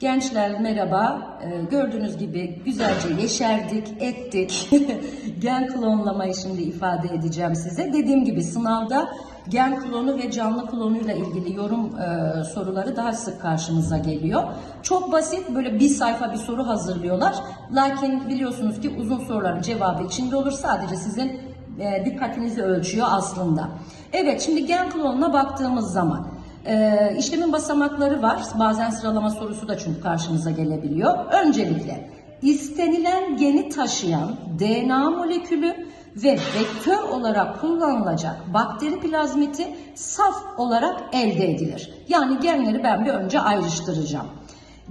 Gençler merhaba. Ee, gördüğünüz gibi güzelce yeşerdik, ettik. gen klonlamayı şimdi ifade edeceğim size. Dediğim gibi sınavda gen klonu ve canlı klonuyla ilgili yorum e, soruları daha sık karşımıza geliyor. Çok basit böyle bir sayfa bir soru hazırlıyorlar. Lakin biliyorsunuz ki uzun soruların cevabı içinde olur. Sadece sizin e, dikkatinizi ölçüyor aslında. Evet şimdi gen klonuna baktığımız zaman ee, işlemin basamakları var. Bazen sıralama sorusu da çünkü karşımıza gelebiliyor. Öncelikle istenilen geni taşıyan DNA molekülü ve vektör olarak kullanılacak bakteri plazmiti saf olarak elde edilir. Yani genleri ben bir önce ayrıştıracağım.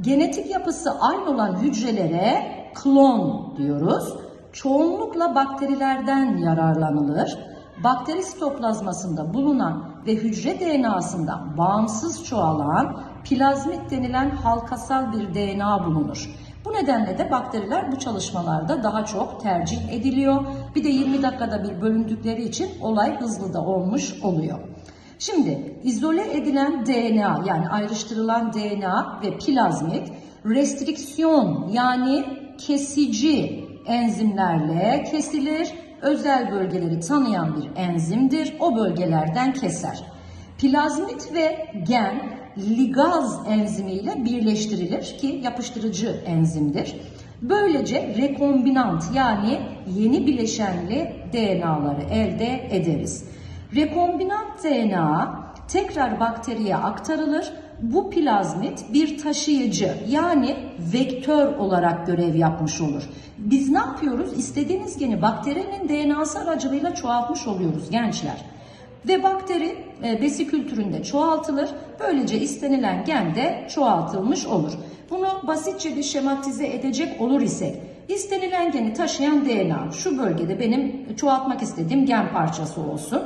Genetik yapısı aynı olan hücrelere klon diyoruz. Çoğunlukla bakterilerden yararlanılır bakteri sitoplazmasında bulunan ve hücre DNA'sından bağımsız çoğalan plazmit denilen halkasal bir DNA bulunur. Bu nedenle de bakteriler bu çalışmalarda daha çok tercih ediliyor. Bir de 20 dakikada bir bölündükleri için olay hızlı da olmuş oluyor. Şimdi izole edilen DNA yani ayrıştırılan DNA ve plazmit restriksiyon yani kesici enzimlerle kesilir özel bölgeleri tanıyan bir enzimdir. O bölgelerden keser. Plazmit ve gen ligaz enzimiyle birleştirilir ki yapıştırıcı enzimdir. Böylece rekombinant yani yeni bileşenli DNA'ları elde ederiz. Rekombinant DNA tekrar bakteriye aktarılır. Bu plazmit bir taşıyıcı yani vektör olarak görev yapmış olur. Biz ne yapıyoruz? İstediğiniz geni bakterinin DNA'sı aracılığıyla çoğaltmış oluyoruz gençler. Ve bakteri e, besi kültüründe çoğaltılır. Böylece istenilen gen de çoğaltılmış olur. Bunu basitçe bir şematize edecek olur ise istenilen geni taşıyan DNA şu bölgede benim çoğaltmak istediğim gen parçası olsun.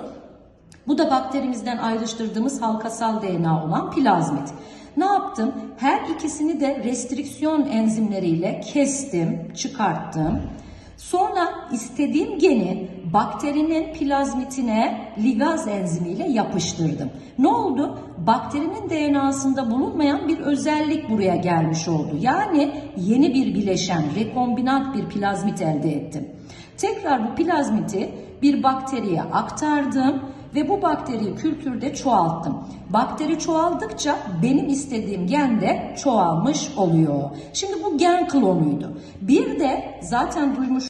Bu da bakterimizden ayrıştırdığımız halkasal DNA olan plazmit. Ne yaptım? Her ikisini de restriksiyon enzimleriyle kestim, çıkarttım. Sonra istediğim geni bakterinin plazmitine ligaz enzimiyle yapıştırdım. Ne oldu? Bakterinin DNA'sında bulunmayan bir özellik buraya gelmiş oldu. Yani yeni bir bileşen, rekombinant bir plazmit elde ettim. Tekrar bu plazmiti bir bakteriye aktardım ve bu bakteriyi kültürde çoğalttım. Bakteri çoğaldıkça benim istediğim gen de çoğalmış oluyor. Şimdi bu gen klonuydu. Bir de zaten duymuş